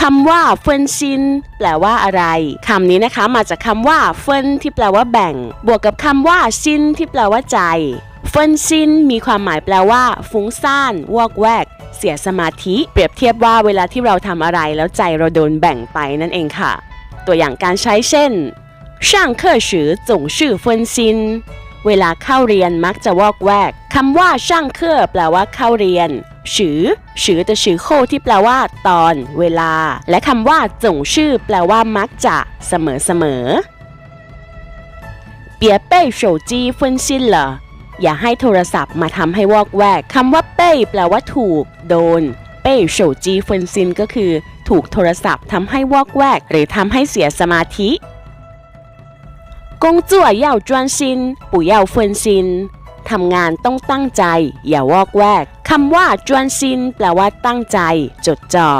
คำว่าเฟินซินแปลว่าอะไรคำนี้นะคะมาจากคำว่าเฟินที่แปลว่าแบ่ง บวกกับคำว่าซินที่แปลว่าใจเฟินซินมีความหมายแปลว่า ฟุ้งซ่าน วอกแวก เสียสมาธิ เปรียบเทียบว่าเวลาที่เราทำอะไรแล้วใจเราโดนแบ่งไปนั่นเองค่ะ ตัวอย่างการใช้เช่น上课时总是分心เวลาเข้าเรียนมักจะวอกแวกคำว่าช่างเคอแปลว่าเข้าเรียน ชือชือแต่ชือโคที่แปลว่า ตอน เวลา และคำว่าจงชื่อ แปลว่ามักจะเสมอเสมอ别被手机分心了อย่าให้โทรศัพท์มาทำให้วอกแวกคำว่าเป้แปลว่าถูก โดน เป้โฉจีเฟินซินก็คือ ถูกโทรศัพท์ทำให้วอกแวก หรือทำให้เสียสมาธิ工作要专心不要分心 ทำงานต้องตั้งใจ อย่าวอกแวกคำว่าจวนซิน แปลว่าตั้งใจ จดจ่อ